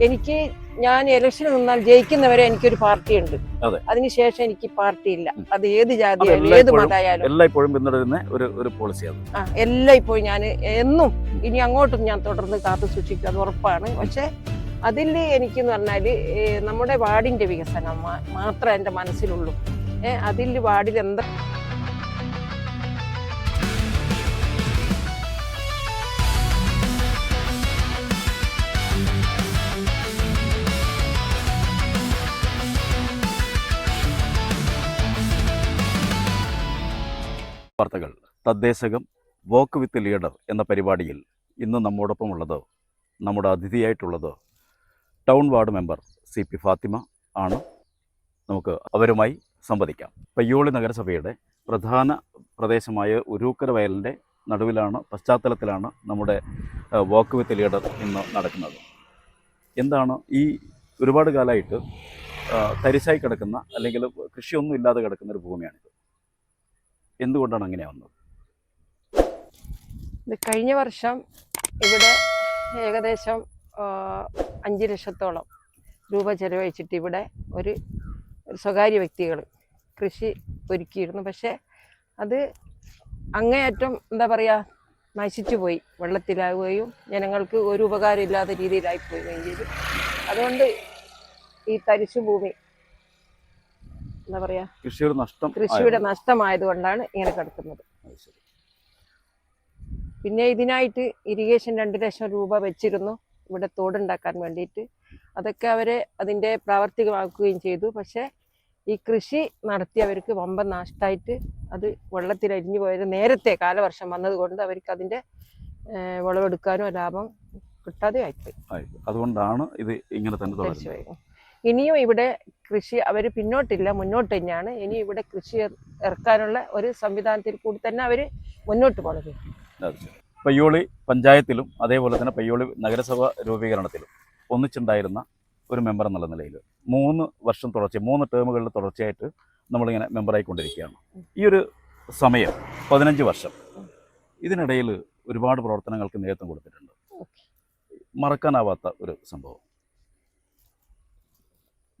എനിക്ക് ഞാൻ ഇലക്ഷൻ നിന്നാൽ ജയിക്കുന്നവരെ എനിക്കൊരു പാർട്ടി ഉണ്ട് അതെ. അതിനുശേഷം എനിക്ക് പാർട്ടി ഇല്ല അത് ഏത് ജാതിയായാലും ഏത് മതമായാലും എല്ലായ്പ്പോഴും പിന്തുടരുന്ന ഒരു ഒരു പോളിസിയാണ് ആ എല്ലാം ഇപ്പോൾ ഞാൻ എന്നും ഇനി അങ്ങോട്ടും ഞാൻ തുടർന്ന് കാത്തു സൂക്ഷിക്കും അത് ഉറപ്പാണ്. പക്ഷെ അതിൽ എനിക്കെന്ന് പറഞ്ഞാൽ നമ്മുടെ വാർഡിന്റെ വികസനം മാത്രമേ എന്റെ മനസ്സിലുള്ളൂ. അതിൽ വാർഡിൽ എന്താ തദ്ദേശകം വോക്ക് വിത്ത് ലീഡർ എന്ന പരിപാടിയിൽ ഇന്ന് നമ്മോടൊപ്പം ഉള്ളത് നമ്മുടെ അതിഥിയായിട്ടുള്ളത് town ward member C P Fathima ആണ്. നമുക്ക് അവരുമായി സംവദിക്കാം. പയ്യോളി നഗരസഭയുടെ പ്രധാന പ്രദേശമായ ഉരൂക്കര വയലിന്റെ നടുവിലാണ് പശ്ചാത്തലത്തിലാണ് നമ്മുടെ വോക്ക് വിത്ത് ലീഡർ ഇന്ന് നടക്കുന്നത്. എന്താണ് ഈ ഒരുപാട് കാലമായിട്ട് തരിശായി കിടക്കുന്ന അല്ലെങ്കിൽ കൃഷിയൊന്നും ഇല്ലാതെ കിടക്കുന്ന ഒരു ഭൂമിയാണിത്. എന്തുകൊണ്ടാണ് അങ്ങനെ ഇത് കഴിഞ്ഞ വർഷം ഇവിടെ ഏകദേശം അഞ്ച് ലക്ഷത്തോളം രൂപ ചെലവഴിച്ചിട്ട് ഇവിടെ ഒരു സ്വകാര്യ വ്യക്തികൾ കൃഷി ഒരുക്കിയിരുന്നു. പക്ഷേ അത് അങ്ങേയറ്റം എന്താ പറയുക നശിച്ചു പോയി. വെള്ളത്തിലാവുകയും ജനങ്ങൾക്ക് ഒരു ഉപകാരം ഇല്ലാത്ത രീതിയിലായി പോവുകയും ചെയ്തു. അതുകൊണ്ട് ഈ തരിശു ഭൂമി എന്താ പറയുക കൃഷിയുടെ നഷ്ടം കൃഷിയുടെ നഷ്ടമായതുകൊണ്ടാണ് ഇങ്ങനെ കിടക്കുന്നത്. പിന്നെ ഇതിനായിട്ട് ഇറിഗേഷൻ രണ്ട് ലക്ഷം രൂപ വെച്ചിരുന്നു. ഇവിടെ തോടുണ്ടാക്കാൻ വേണ്ടിയിട്ട്. അതൊക്കെ അവരെ അതിന്റെ പ്രാവർത്തികമാക്കുകയും ചെയ്തു. പക്ഷേ ഈ കൃഷി നടത്തിയവർക്ക് വമ്പൻ നാഷ്ടമായിട്ട് അത് വെള്ളത്തിൽ അരിഞ്ഞു പോയത് നേരത്തെ കാലവർഷം വന്നതുകൊണ്ട് അവർക്ക് അതിന്റെ വിളവെടുക്കാനും ലാഭം കിട്ടാതെ ആയിപ്പോയി. അതുകൊണ്ടാണ് ഇത് ഇങ്ങനെ തന്നെ ഇനിയും ഇവിടെ കൃഷി അവർ പിന്നോട്ടില്ല മുന്നോട്ട് തന്നെയാണ്. ഇനി ഇവിടെ കൃഷി ഇറക്കാനുള്ള ഒരു സംവിധാനത്തിൽ കൂടി തന്നെ അവർ മുന്നോട്ട് ശരി. പയ്യോളി പഞ്ചായത്തിലും അതേപോലെ തന്നെ പയ്യോളി നഗരസഭ രൂപീകരണത്തിലും ഒന്നിച്ചുണ്ടായിരുന്ന ഒരു മെമ്പർ എന്നുള്ള നിലയിൽ മൂന്ന് വർഷം തുടർച്ച മൂന്ന് ടേമുകളിൽ തുടർച്ചയായിട്ട് നമ്മളിങ്ങനെ മെമ്പറായിക്കൊണ്ടിരിക്കുകയാണ് ഈ ഒരു സമയം പതിനഞ്ച് വർഷം ഇതിനിടയിൽ ഒരുപാട് പ്രവർത്തനങ്ങൾക്ക് നേതൃത്വം കൊടുത്തിട്ടുണ്ട്. മറക്കാനാവാത്ത ഒരു സംഭവം.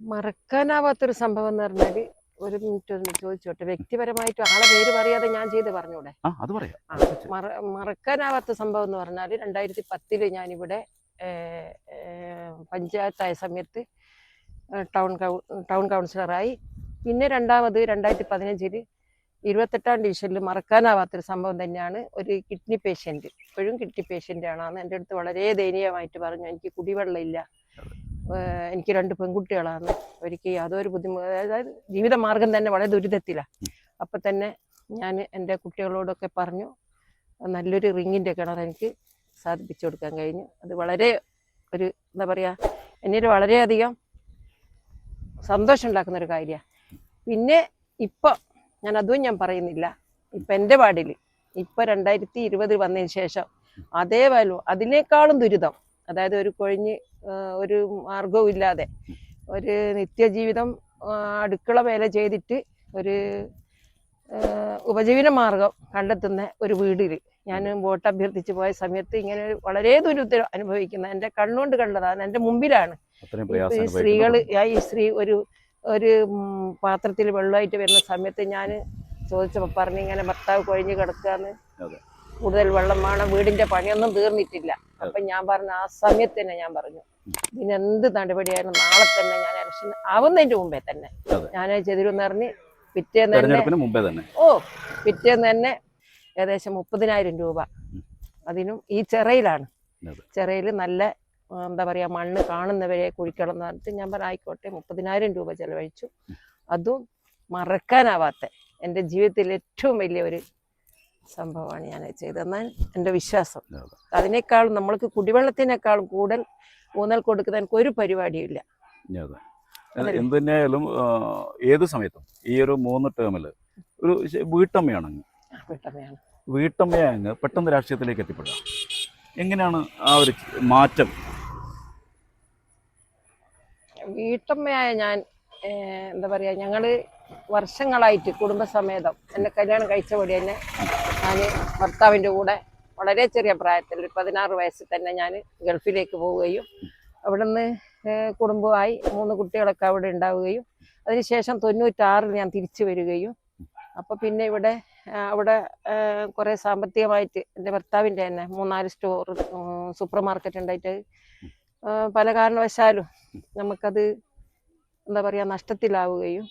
മറക്കാനാവാത്തൊരു സംഭവം എന്ന് പറഞ്ഞാൽ ഒരു മിനിറ്റ് ഒന്ന് ചോദിച്ചോട്ടെ. വ്യക്തിപരമായിട്ട് ആളെ പേര് പറയാതെ ഞാൻ ചെയ്ത് പറഞ്ഞൂടെ? ആ അത് പറയാം. ആ, മറക്കാനാവാത്ത സംഭവം എന്ന് പറഞ്ഞാൽ രണ്ടായിരത്തി പത്തിൽ ഞാനിവിടെ പഞ്ചായത്തായ സമയത്ത് ടൗൺ ടൗൺ കൗൺസിലറായി. പിന്നെ രണ്ടാമത് രണ്ടായിരത്തി പതിനഞ്ചിൽ ഇരുപത്തെട്ടാം ഡിവിഷനിൽ മറക്കാനാവാത്തൊരു സംഭവം തന്നെയാണ് ഒരു കിഡ്നി പേഷ്യന്റ് ഇപ്പോഴും കിഡ്നി പേഷ്യന്റ് ആണെന്ന് എന്റെ അടുത്ത് വളരെ ദയനീയമായിട്ട് പറഞ്ഞു. എനിക്ക് കുടിവെള്ളം ഇല്ല ഏഹ്, എനിക്ക് രണ്ട് പെൺകുട്ടികളാണ്. ഒരിക്കൽ യാതൊരു ബുദ്ധിമുട്ട് അതായത് ജീവിതമാർഗം തന്നെ വളരെ ദുരിതത്തിലാണ് അപ്പം തന്നെ ഞാൻ എന്റെ കുട്ടികളോടൊക്കെ പറഞ്ഞു നല്ലൊരു റിങ്ങിന്റെ കിണർ എനിക്ക് സാധിപ്പിച്ചു കൊടുക്കാൻ കഴിഞ്ഞു. അത് വളരെ ഒരു എന്താ പറയുക എന്നിൽ വളരെയധികം സന്തോഷം ഉണ്ടാക്കുന്ന ഒരു കാര്യമാണ് പിന്നെ ഇപ്പോൾ ഞാൻ അതും ഞാൻ പറയുന്നില്ല. ഇപ്പം എന്റെ വാർഡിൽ ഇപ്പോൾ രണ്ടായിരത്തി ഇരുപതിൽ വന്നതിന് ശേഷം അതേ വാല്യൂ അതിനേക്കാളും ദുരിതം അതായത് ഒരു കൊഴിഞ്ഞ് ഒരു മാർഗവും ഇല്ലാതെ ഒരു നിത്യജീവിതം അടുക്കള വേല ചെയ്തിട്ട് ഒരു ഉപജീവന മാർഗം കണ്ടെത്തുന്ന ഒരു വീടിൽ ഞാൻ വോട്ട് അഭ്യർത്ഥിച്ച് പോയ സമയത്ത് ഇങ്ങനെ വളരെ ദുരിതം അനുഭവിക്കുന്ന എന്റെ കണ്ണുകൊണ്ട് കണ്ടതാണ് എന്റെ മുമ്പിലാണ്. ഈ സ്ത്രീകൾ ഈ സ്ത്രീ ഒരു ഒരു പാത്രത്തിൽ വെള്ളമായിട്ട് വരുന്ന സമയത്ത് ഞാൻ ചോദിച്ചപ്പോൾ പറഞ്ഞു ഇങ്ങനെ ഭർത്താവ് കൊഴിഞ്ഞ് കിടക്കാന്ന് അതെ. കൂടുതൽ വെള്ളം വേണം വീടിന്റെ പണിയൊന്നും തീർന്നിട്ടില്ല. അപ്പൊ ഞാൻ പറഞ്ഞ ആ സമയത്ത് തന്നെ ഞാൻ പറഞ്ഞു ഇതിനെന്ത് നടപടിയായിരുന്നു നാളെ തന്നെ ഞാൻ ഇലക്ഷൻ ആവുന്നതിന്റെ മുമ്പേ തന്നെ. ഞാൻ ചെതിരുന്ന് അറിഞ്ഞ് പിറ്റേന്ന് തന്നെ ഓ പിറ്റേന്ന് തന്നെ ഏകദേശം മുപ്പതിനായിരം രൂപ. അതിനും ഈ ചെറയിലാണ്. ചെറയിൽ ചെറയിൽ നല്ല എന്താ പറയാ മണ്ണ് കാണുന്നവരെ കുഴിക്കണം എന്ന് പറഞ്ഞിട്ട് ഞാൻ പറഞ്ഞു ആയിക്കോട്ടെ മുപ്പതിനായിരം രൂപ ചെലവഴിച്ചു. അതും മറക്കാനാവാത്ത എന്റെ ജീവിതത്തിൽ ഏറ്റവും വലിയ ഒരു സംഭവമാണ് ഞാൻ ചെയ്തതെന്നാണ് എന്റെ വിശ്വാസം. അതെ. അതിനേക്കാളും നമ്മൾക്ക് കുടിവെള്ളത്തിനേക്കാളും കൂടുതൽ ഊന്നൽ കൊടുക്കുന്ന എനിക്ക് ഒരു പരിപാടിയില്ല എന്തായാലും എന്ത് തന്നെയായാലും ഏത് സമയത്തും ഈ ഒരു മൂന്ന് ടേമിൽ ഒരു വീട്ടമ്മയാണ് അങ്ങ് വീട്ടമ്മയാണ്. വീട്ടമ്മയെ അങ്ങ് പെട്ടെന്ന് രാഷ്ട്രീയത്തിലേക്ക് എത്തിപ്പെടുക. എങ്ങനെയാണ് ആ ഒരു മാറ്റം? വീട്ടമ്മയായ ഞാൻ എന്താ പറയാ ഞങ്ങൾ വർഷങ്ങളായിട്ട് കുടുംബസമേതം എന്നെ കല്യാണം കഴിച്ചപടി തന്നെ ഞാൻ ഭർത്താവിന്റെ കൂടെ വളരെ ചെറിയ പ്രായത്തിൽ ഒരു പതിനാറ് വയസ്സിൽ തന്നെ ഞാൻ ഗൾഫിലേക്ക് പോവുകയും അവിടുന്ന് കുടുംബമായി മൂന്ന് കുട്ടികളൊക്കെ അവിടെ ഉണ്ടാവുകയും അതിനുശേഷം തൊണ്ണൂറ്റാറിൽ ഞാൻ തിരിച്ചു വരികയും അപ്പോൾ പിന്നെ ഇവിടെ അവിടെ കുറേ സാമ്പത്തികമായിട്ട് എന്റെ ഭർത്താവിന്റെ തന്നെ മൂന്നാൽ സ്റ്റോർ സൂപ്പർ മാർക്കറ്റ് ഉണ്ടായിട്ട് പല കാരണവശാലും നമുക്കത് എന്താ പറയുക നഷ്ടത്തിലാവുകയും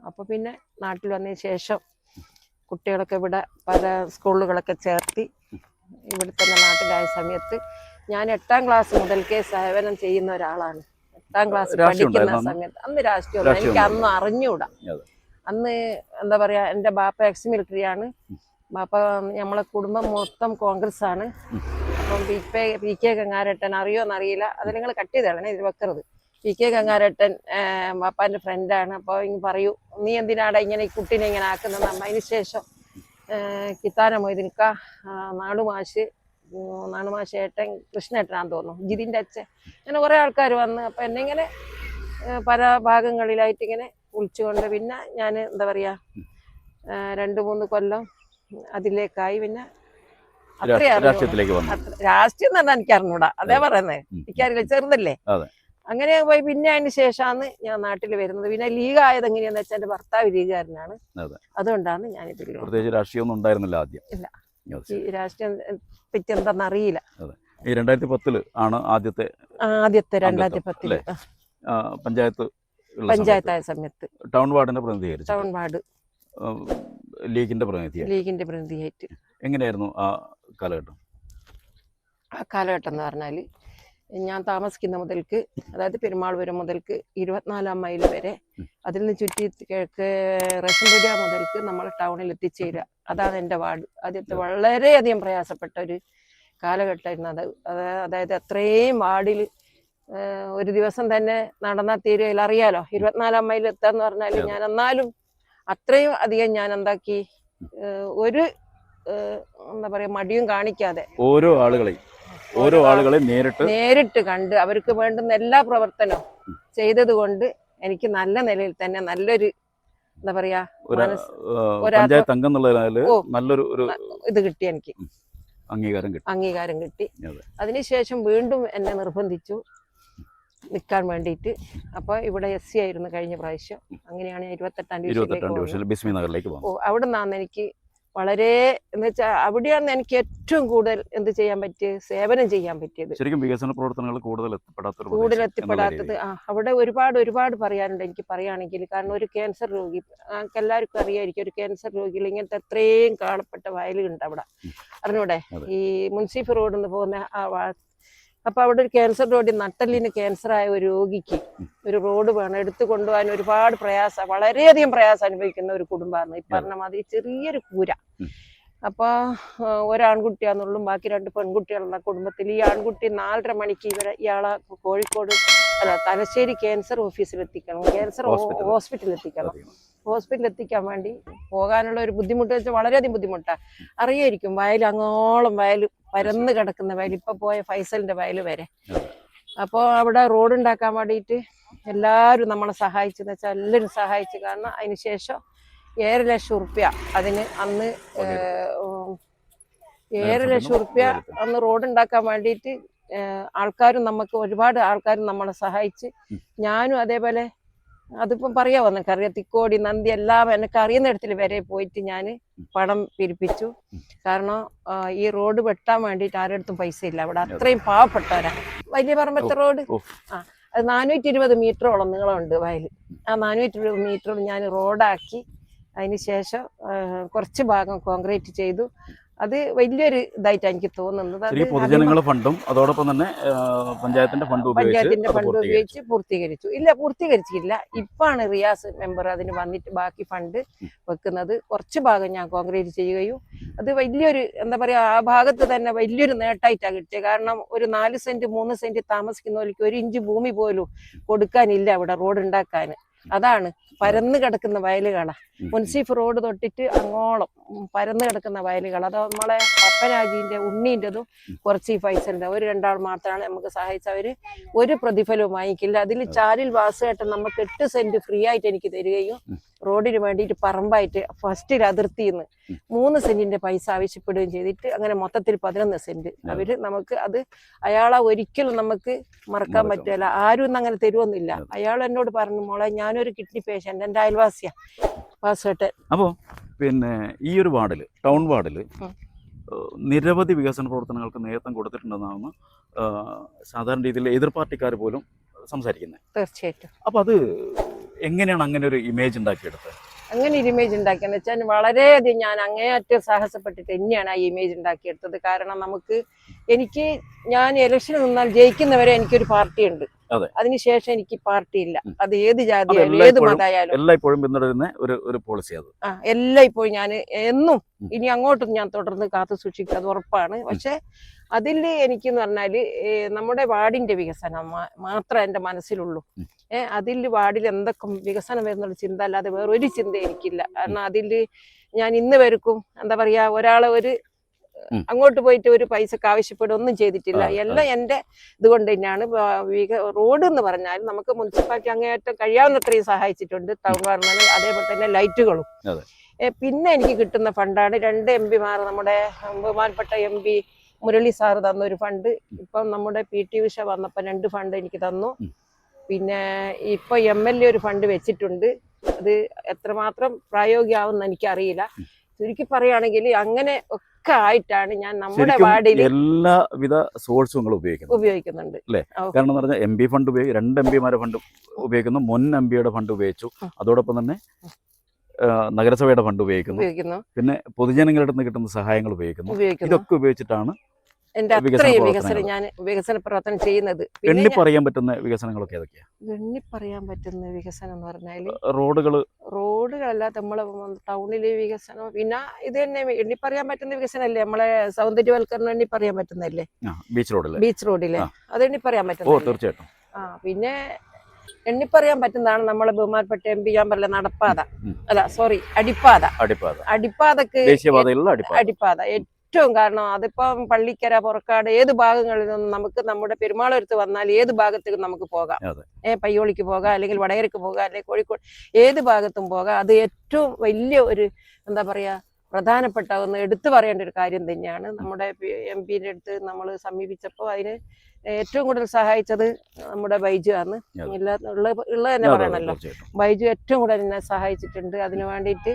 അപ്പോൾ പിന്നെ നാട്ടിൽ വന്നതിന് ശേഷം കുട്ടികളൊക്കെ ഇവിടെ പല സ്കൂളുകളൊക്കെ ചേർത്തി ഇവിടെ തന്നെ നാട്ടിലായ സമയത്ത് ഞാൻ എട്ടാം ക്ലാസ് മുതൽക്കേ സേവനം ചെയ്യുന്ന ഒരാളാണ്. എട്ടാം ക്ലാസ് പഠിക്കുന്ന? സമയത്ത് അന്ന് രാഷ്ട്രീയം എനിക്ക് അന്ന് അറിഞ്ഞൂടാ. അതെ. അന്ന് എന്താ പറയാ എന്റെ ബാപ്പ എക്സ് മിലിറ്ററി ആണ് ബാപ്പ നമ്മളെ കുടുംബം മൊത്തം കോൺഗ്രസ് ആണ് അപ്പം പി കെ പി കെ ഗംഗാരട്ടൻ അറിയോന്നറിയില്ല അത് നിങ്ങൾ കട്ട് ചെയ്താണ് ഇത് വെക്കരുത്. പി കെ ഗംഗാരട്ടൻ ബാപ്പാന്റെ ഫ്രണ്ടാണ് അപ്പോൾ ഇങ്ങ് പറയൂ നീ എന്തിനാടാ ഇങ്ങനെ ഈ കുട്ടീനെ ഇങ്ങനെ ആക്കുന്നത്? അമ്മ അതിന് ശേഷം കിത്താന മൊയ്തിനിക്ക നാടുമാശ് ഏട്ടൻ കൃഷ്ണേട്ടനാന്ന് തോന്നുന്നു. ജിതിന്റെ അച്ഛൻ. അങ്ങനെ കുറേ ആൾക്കാർ വന്ന് അപ്പം എന്നെ ഇങ്ങനെ പല ഭാഗങ്ങളിലായിട്ട് ഇങ്ങനെ വിളിച്ചുകൊണ്ട് പിന്നെ ഞാൻ എന്താ പറയുക രണ്ട് മൂന്ന് കൊല്ലം അതിലേക്കായി പിന്നെ രാഷ്ട്രീയത്തിലേക്ക് രാഷ്ട്രീയം എന്ന് പറഞ്ഞാൽ എനിക്ക് അറിഞ്ഞൂടാ അതേ. പറയുന്നത് എനിക്കറിയില്ല ചെറുതല്ലേ. അങ്ങനെ പോയി പിന്നെ അതിന് ശേഷമാണ് ഞാൻ നാട്ടിൽ വരുന്നത്. പിന്നെ ലീഗ് ആയത് എങ്ങനെയാന്ന് വെച്ചാൽ എന്റെ ഭർത്താവ് ലീഗുകാരനാണ്. അതെ. അതുകൊണ്ടാണ് ഞാൻ ഇതിൽ പ്രത്യേകിച്ച് രാഷ്ട്രീയമൊന്നും ഉണ്ടായിരുന്നില്ല ആദ്യം. ഇല്ല. രാഷ്ട്രീയം പറ്റി എന്താണെന്ന് അറിയില്ല ഈ രണ്ടായിരത്തി പത്തിൽ ആണ് ആദ്യത്തെ ആദ്യത്തെ രണ്ടായിരത്തി പത്തിൽ പഞ്ചായത്ത് പഞ്ചായത്തായ സമയത്ത്. സമയത്ത്. ടൗൺ വാർഡിനെ പ്രതിനിധീകരിച്ചു ടൗൺ വാർഡ് ലീഗിന്റെ പ്രതിനിധി ലീഗിന്റെ പ്രതിനിധിയായിട്ട്. എങ്ങനെയായിരുന്നു ആ കാലഘട്ടം? ആ കാലഘട്ടം എന്ന് പറഞ്ഞാൽ ഞാൻ താമസിക്കുന്ന മുതൽക്ക് അതായത് പെരുമാൾ വരും മുതൽക്ക് ഇരുപത്തിനാലാം മൈൽ വരെ അതിൽ നിന്ന് ചുറ്റി കിഴക്ക് റേഷൻ മുതൽക്ക് നമ്മൾ ടൗണിൽ എത്തിച്ചേരുക. അതാണ് എന്റെ വാർഡ്. ആദ്യത്തെ വളരെയധികം പ്രയാസപ്പെട്ട ഒരു കാലഘട്ടമായിരുന്നു അത്. അത് അതായത് അത്രയും വാർഡിൽ ഒരു ദിവസം തന്നെ നടന്നാൽ തീരുകയില്ല അറിയാലോ ഇരുപത്തിനാലാം മൈൽ എത്താന്ന് പറഞ്ഞാൽ ഞാൻ എന്നാലും അത്രയും അധികം ഞാൻ എന്താക്കി ഒരു എന്താ പറയാ മടിയും കാണിക്കാതെ ഓരോ ആളുകളെയും. ഓരോ ആളുകളെ നേരിട്ട് നേരിട്ട് കണ്ട് അവർക്ക് വേണ്ടുന്ന എല്ലാ പ്രവർത്തനവും ചെയ്തത് കൊണ്ട് എനിക്ക് നല്ല നിലയിൽ തന്നെ നല്ലൊരു എന്താ പറയാ പഞ്ചായത്ത് അംഗം എന്നുള്ളതിനാല്. നല്ലൊരു ഒരു ഇത് കിട്ടി എനിക്ക്. അംഗീകാരം കിട്ടി. അംഗീകാരം കിട്ടി. അതെ. അതിനുശേഷം വീണ്ടും എന്നെ നിർബന്ധിച്ചു നിൽക്കാൻ വേണ്ടിയിട്ട്. അപ്പോൾ ഇവിടെ എസ് സി ആയിരുന്നു കഴിഞ്ഞ പ്രാവശ്യം. അങ്ങനെയാണ് ഇരുപത്തെട്ടാം തീയതി ഡിവിഷനിലേക്ക് ഓ അവിടെ നിന്നാണ് എനിക്ക് വളരെ എന്ന് വെച്ചാൽ അവിടെയാണ് എനിക്ക് ഏറ്റവും കൂടുതൽ എന്ത് ചെയ്യാൻ പറ്റിയത് സേവനം ചെയ്യാൻ പറ്റിയത്. ശരിക്കും വികസന പ്രവർത്തനങ്ങൾ കൂടുതൽ കൂടുതൽ എത്തിപ്പെടാത്തത്. ആ അവിടെ ഒരുപാട് ഒരുപാട് പറയാനുണ്ട് എനിക്ക് പറയുകയാണെങ്കിൽ കാരണം ഒരു ക്യാൻസർ രോഗി ഞങ്ങൾക്ക് എല്ലാവർക്കും അറിയായിരിക്കും ഒരു ക്യാൻസർ രോഗിയിൽ ഇങ്ങനത്തെ അത്രയും കാണപ്പെട്ട വയലുണ്ട് അവിടെ. അറിഞ്ഞൂടെ? ഈ മുൻസിഫ് റോഡിൽ നിന്ന് പോകുന്ന ആ അപ്പൊ അവിടെ ഒരു ക്യാൻസർ റോഡിൽ നട്ടലിന് ക്യാൻസർ ആയ ഒരു രോഗിക്ക് ഒരു റോഡ് വേണം. എടുത്തു കൊണ്ടുപോകാൻ ഒരുപാട് പ്രയാസ വളരെയധികം പ്രയാസം അനുഭവിക്കുന്ന ഒരു കുടുംബമാണ് ഈ പറഞ്ഞ മാതിരി ചെറിയൊരു കൂര. അപ്പൊ ഒരാൺകുട്ടിയാന്നുള്ളൂ ബാക്കി രണ്ട് പെൺകുട്ടികളുള്ള കുടുംബത്തിൽ ഈ ആൺകുട്ടി നാലര മണിക്ക് ഇവരെ ഇയാളെ കോഴിക്കോട് അല്ല തലശ്ശേരി ക്യാൻസർ ഓഫീസിൽ എത്തിക്കണം. ക്യാൻസർ ഹോസ്പിറ്റലിൽ എത്തിക്കണം. ഹോസ്പിറ്റലിൽ എത്തിക്കാൻ വേണ്ടി പോകാനുള്ള ഒരു ബുദ്ധിമുട്ട് വെച്ചാൽ വളരെയധികം ബുദ്ധിമുട്ടാണ് അറിയായിരിക്കും വയൽ അങ്ങോളം വയൽ പരന്ന് കിടക്കുന്ന വയൽ ഇപ്പൊ പോയ ഫൈസലിന്റെ വയൽ വരെ. അപ്പോൾ അവിടെ റോഡ് ഉണ്ടാക്കാൻ വേണ്ടിയിട്ട് എല്ലാവരും നമ്മളെ സഹായിച്ചെന്ന് വെച്ചാൽ എല്ലാവരും സഹായിച്ചു കാരണം അതിന് ശേഷം ഏഴര ലക്ഷം ഉറുപ്യ അതിന് അന്ന് ഏഴര ലക്ഷം ഉറുപ്യ അന്ന് റോഡ് ഉണ്ടാക്കാൻ വേണ്ടിയിട്ട് ആൾക്കാരും നമുക്ക് ഒരുപാട് ആൾക്കാരും നമ്മളെ സഹായിച്ച് ഞാനും അതേപോലെ അതിപ്പം പറയാമോ നിനക്കറിയാം തിക്കോടി നന്ദി എല്ലാം എനിക്ക് അറിയുന്ന ഇടത്തിൽ വരെ പോയിട്ട് ഞാൻ പണം പിരിപ്പിച്ചു. കാരണം ഈ റോഡ് വെട്ടാൻ വേണ്ടിയിട്ട് ആരുടെ പൈസ ഇല്ല. അവിടെ അത്രയും പാവപ്പെട്ടവരാ. വലിയ പറമ്പത്തെ റോഡ്? ആ അത് നാനൂറ്റി ഇരുപത് മീറ്ററോളം നീളമുണ്ട് വയൽ ആ നാനൂറ്റി ഇരുപത് മീറ്ററോളം ഞാൻ റോഡാക്കി അതിന് ശേഷം കുറച്ച് ഭാഗം കോൺക്രീറ്റ് ചെയ്തു. അത് വലിയൊരു ഇതായിട്ടാണ് എനിക്ക് തോന്നുന്നത്. പൊതുജനങ്ങൾ പൊതുജനങ്ങളുടെ ഫണ്ടും അതോടൊപ്പം തന്നെ പഞ്ചായത്തിന്റെ ഫണ്ട് ഉപയോഗിച്ച് പഞ്ചായത്തിന്റെ ഫണ്ട് പൂർത്തീകരിച്ചു. ഉപയോഗിച്ച് പൂർത്തീകരിച്ചു. ഇല്ല പൂർത്തീകരിച്ചില്ല ഇപ്പാണ് റിയാസ് മെമ്പർ അതിന് വന്നിട്ട് ബാക്കി ഫണ്ട് വെക്കുന്നത്. കുറച്ച് ഭാഗം ഞാൻ കോൺക്രീറ്റ് ചെയ്യുകയും അത് വലിയൊരു എന്താ പറയാ ആ ഭാഗത്ത് തന്നെ വലിയൊരു നേട്ടായിട്ടാണ് കിട്ടിയത് കാരണം ഒരു നാല് സെന്റ് മൂന്ന് സെന്റ് താമസിക്കുന്നവർക്ക് ഒരു ഇഞ്ച് ഭൂമി പോലും കൊടുക്കാനില്ല അവിടെ റോഡ് ഉണ്ടാക്കാൻ അതാണ്. പരന്ന് കിടക്കുന്ന വയലുകളാ. മുൻസിഫ് റോഡ് തൊട്ടിട്ട് അങ്ങോളം പരന്ന് കിടക്കുന്ന വയലുകൾ അത് നമ്മളെ പപ്പനാജിന്റെ ഉണ്ണീന്റെതും കുറച്ച് പൈസ ഫൈസലിന്റെ ഒരു രണ്ടാൾ മാത്രമാണ് നമുക്ക് സഹായിച്ചവര് ഒരു പ്രതിഫലവും വാങ്ങിക്കില്ല. അതിൽ ചാലിൽ വാസുകേട്ടം നമുക്ക് എട്ട് സെന്റ് ഫ്രീ ആയിട്ട് എനിക്ക് തരികയും റോഡിന് വേണ്ടിയിട്ട് പറമ്പായിട്ട് ഫസ്റ്റിൽ അതിർത്തി നിന്ന് മൂന്ന് സെന്റിന്റെ പൈസ ആവശ്യപ്പെടുകയും ചെയ്തിട്ട് അങ്ങനെ മൊത്തത്തിൽ പതിനൊന്ന് സെന്റ്. അവർ നമുക്ക് അത് അയാളെ ഒരിക്കലും നമുക്ക് മറക്കാൻ പറ്റില്ല ആരും ഒന്നും അങ്ങനെ തരുമൊന്നുമില്ല. അയാൾ എന്നോട് പറഞ്ഞു മോളെ ഞാനൊരു കിഡ്നി പേഷ്യന്റ് എന്റെ അയൽവാസിയാ. വാസുവേട്ടൻ അപ്പോൾ പിന്നെ ഈ ഒരു വാർഡിൽ ടൗൺ വാർഡിൽ. നിരവധി വികസന പ്രവർത്തനങ്ങൾക്ക് നേതൃത്വം കൊടുത്തിട്ടുണ്ടെന്നാണ് സാധാരണ രീതിയിൽ എതിർ പാർട്ടിക്കാർ പോലും സംസാരിക്കുന്നത് തീർച്ചയായിട്ടും. അപ്പോൾ അത് എങ്ങനെയാണ് അങ്ങനെ ഒരു ഇമേജ് ഉണ്ടാക്കിയെടുത്തത്? അങ്ങനെ ഒരു ഇമേജ് ഉണ്ടാക്കിയെന്ന് വെച്ചാൽ വളരെയധികം ഞാൻ അങ്ങേയറ്റം സാഹസപ്പെട്ടിട്ട് തന്നെയാണ് ആ ഇമേജ് ഉണ്ടാക്കിയെടുത്തത്. കാരണം നമുക്ക് എനിക്ക് ഞാൻ ഇലക്ഷൻ നിന്നാൽ ജയിക്കുന്നവരെ എനിക്കൊരു പാർട്ടി ഉണ്ട് അതെ. അതിനുശേഷം എനിക്ക് പാർട്ടി ഇല്ല. അത് ഏത് ജാതി ഏത് മതമായാലും എല്ലായ്പ്പോഴും പിന്തുടരുന്ന ഒരു ഒരു പോളിസി അത്. ആ എല്ലാം ഇപ്പോൾ ഞാൻ എന്നും ഇനി അങ്ങോട്ടും ഞാൻ തുടർന്ന് കാത്തു സൂക്ഷിക്കുക. അത് ഉറപ്പാണ്. പക്ഷെ അതിൽ എനിക്കെന്ന് പറഞ്ഞാൽ നമ്മുടെ വാർഡിന്റെ വികസനം മാത്രമേ എന്റെ മനസ്സിലുള്ളൂ. ഏഹ് അതിൽ വാർഡിൽ എന്തൊക്കെ വികസനം വരുന്നുള്ള ചിന്ത അല്ലാതെ വേറൊരു ചിന്ത എനിക്കില്ല. കാരണം അതിൽ ഞാൻ ഇന്ന് വരക്കും. എന്താ പറയാ ഒരാളെ ഒരു അങ്ങോട്ട് പോയിട്ട് ഒരു പൈസക്ക് ആവശ്യപ്പെടുക ഒന്നും ചെയ്തിട്ടില്ല. എല്ലാം എന്റെ ഇതുകൊണ്ട് തന്നെയാണ്. റോഡ് എന്ന് പറഞ്ഞാൽ നമുക്ക് മുനിസിപ്പാലിറ്റി അങ്ങേയറ്റം കഴിയാവുന്നത്രയും സഹായിച്ചിട്ടുണ്ട്. ടൗൺ അതേപോലെ തന്നെ ലൈറ്റുകളും. പിന്നെ എനിക്ക് കിട്ടുന്ന ഫണ്ടാണ് രണ്ട് എം പിമാർ. നമ്മുടെ ബഹുമാനപ്പെട്ട എം പി മുരളി സാറ് തന്ന ഒരു ഫണ്ട്. ഇപ്പം നമ്മുടെ പി ടി ഉഷ വന്നപ്പോൾ രണ്ട് ഫണ്ട് എനിക്ക് തന്നു. പിന്നെ ഇപ്പൊ എം എൽ എ ഒരു ഫണ്ട് വെച്ചിട്ടുണ്ട്. അത് എത്രമാത്രം പ്രായോഗികമാവുമെന്ന് എനിക്കറിയില്ല. ചുരുക്കി പറയുകയാണെങ്കിൽ അങ്ങനെ ഒക്കെ ആയിട്ടാണ് ഞാൻ നമ്മുടെ വാർഡിൽ എല്ലാവിധ സോഴ്സും ഉപയോഗിക്കുന്നു ഉപയോഗിക്കുന്നുണ്ട്. കാരണം പറഞ്ഞാൽ എം പി ഫണ്ട് ഉപയോഗിക്കും രണ്ട് എം പിമാരെ ഫണ്ട് ഉപയോഗിക്കുന്നു. മുൻ എം പിയുടെ ഫണ്ട് ഉപയോഗിച്ചു. അതോടൊപ്പം തന്നെ നഗരസഭയുടെ ഫണ്ട് ഉപയോഗിക്കുന്നു. പിന്നെ പൊതുജനങ്ങളുടെ നിന്ന് കിട്ടുന്ന സഹായങ്ങൾ ഉപയോഗിക്കുന്നു. ഇതൊക്കെ ഉപയോഗിച്ചിട്ടാണ് എന്റെ അത്രയും. വികസനം ഞാൻ വികസന പ്രവർത്തനം ചെയ്യുന്നത്. എണ്ണി പറയാൻ പറ്റുന്ന വികസനങ്ങളൊക്കെ ഏതൊക്കെയാ? എണ്ണി പറയാൻ പറ്റുന്ന വികസനം എന്ന് പറഞ്ഞാൽ റോഡുകൾ റോഡുകളല്ല നമ്മളെ ടൗണിലെ വികസനം പിന്നെ ഇത് തന്നെ എണ്ണി പറയാൻ പറ്റുന്ന വികസനമല്ലേ നമ്മളെ സൗന്ദര്യവൽക്കരണം എണ്ണി പറയാൻ പറ്റുന്നല്ലേ ബീച്ച് റോഡിൽ ബീച്ച് റോഡിലെ. അത് എണ്ണി പറയാൻ പറ്റും പറ്റുന്ന തീർച്ചയായിട്ടും. ആ പിന്നെ എണ്ണിപ്പറയാൻ പറ്റുന്നതാണ് നമ്മളെ ബഹുമാനപ്പെട്ട എം പി ഞാൻ പറഞ്ഞ നടപ്പാത. അല്ല സോറി അടിപ്പാത. അടിപ്പാത. അടിപ്പാതക്ക് അടിപ്പാത. അടിപ്പാത. ഏറ്റവും കാരണം അതിപ്പം പള്ളിക്കര പുറക്കാട് ഏത് ഭാഗങ്ങളിൽ നിന്നും നമുക്ക് നമ്മുടെ പെരുമാളൂരത്ത് വന്നാൽ ഏത് ഭാഗത്തേക്കും നമുക്ക് പോകാം? ഏഹ് ഏ പയ്യോളിക്ക് പോകാം അല്ലെങ്കിൽ വടകരക്ക് പോകാം അല്ലെങ്കിൽ കോഴിക്കോട് ഏത് ഭാഗത്തും പോകാം. അത് ഏറ്റവും വലിയ ഒരു എന്താ പറയാ പ്രധാനപ്പെട്ട ഒന്ന് എടുത്തു പറയേണ്ട ഒരു കാര്യം തന്നെയാണ്. നമ്മുടെ എം പിന്റെ അടുത്ത് നമ്മൾ സമീപിച്ചപ്പോൾ അതിന് ഏറ്റവും കൂടുതൽ സഹായിച്ചത് നമ്മുടെ ബൈജു ആണ്. ഇല്ല ഉള്ള ഉള്ള തന്നെ പറയണല്ലോ. ബൈജു ഏറ്റവും കൂടുതൽ എന്നെ സഹായിച്ചിട്ടുണ്ട്. അതിനു വേണ്ടിയിട്ട്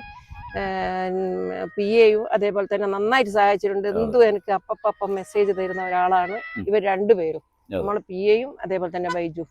പി എയും അതേപോലെ തന്നെ നന്നായിട്ട് സഹായിച്ചിട്ടുണ്ട്. എന്തും എനിക്ക് അപ്പപ്പം മെസ്സേജ് തരുന്ന ഒരാളാണ്. ഇവർ രണ്ടുപേരും. നമ്മൾ പി എയും അതേപോലെ തന്നെ ബൈജു.